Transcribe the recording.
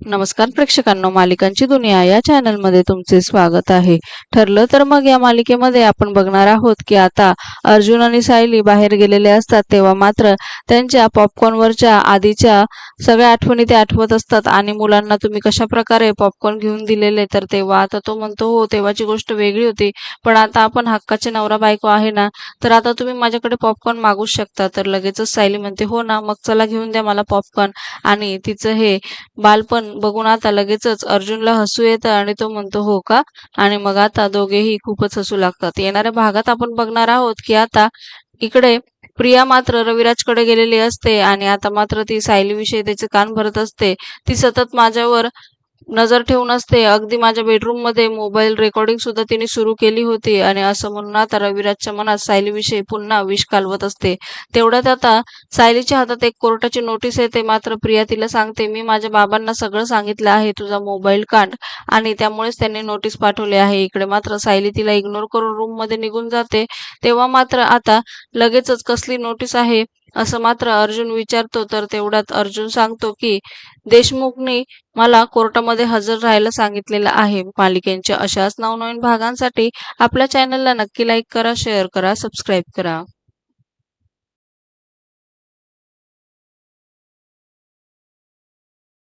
नमस्कार प्रेक्षकांनो मालिकांची दुनिया या चॅनलमध्ये तुमचे स्वागत आहे. ठरलं तर मग या मालिकेमध्ये आपण बघणार आहोत की आता अर्जुन आणि सायली बाहेर गेलेले असतात तेव्हा मात्र त्यांच्या पॉपकॉर्नवरच्या आधीच्या सगळ्या आठवणी ते आठवत असतात आणि मुलांना तुम्ही कशा प्रकारे पॉपकॉर्न घेऊन दिलेले तर तेव्हा आता तो म्हणतो हो तेव्हाची गोष्ट वेगळी होती पण आता आपण हक्काचे नवरा बायको आहे ना तर आता तुम्ही माझ्याकडे पॉपकॉर्न मागूच शकता. तर लगेचच सायली म्हणते हो ना मग चला घेऊन द्या मला पॉपकॉर्न आणि तिचं हे बालपण बघून आता लगेचच अर्जुनला हसू येतं आणि तो म्हणतो हो का? आणि मग आता दोघेही खूपच हसू लागतात. येणाऱ्या भागात आपण बघणार आहोत की आता इकडे प्रिया मात्र रविराजकडे गेलेली असते आणि आता मात्र ती सायलीविषयी त्याचे कान भरत असते. ती सतत माझ्यावर नजर ठेवून असते. अगदी माझ्या बेडरूममध्ये मोबाईल रेकॉर्डिंग सुद्धा तिने सुरू केली होती आणि असं म्हणून आता रविराजच्या मनात सायलीविषयी पुन्हा विष कालवत असते. तेवढ्यात आता सायलीच्या हातात एक कोर्टाची नोटीस येते. मात्र प्रिया तिला सांगते मी माझ्या बाबांना सगळं सांगितलं आहे. तुझा मोबाईल कांड आणि त्यामुळेच त्यांनी नोटीस पाठवली आहे. इकडे मात्र सायली तिला इग्नोर करून रूममध्ये निघून जाते. तेव्हा मात्र आता लगेचच कसली नोटीस आहे? असं मात्र अर्जुन विचारतो तर तेवढ्यात अर्जुन सांगतो की देशमुखनी मला कोर्टामध्ये हजर राहायला सांगितलेलं आहे. मालिकेंच्या अशाच नवनवीन भागांसाठी आपल्या चॅनलला नक्की लाईक करा शेअर करा सबस्क्राईब करा.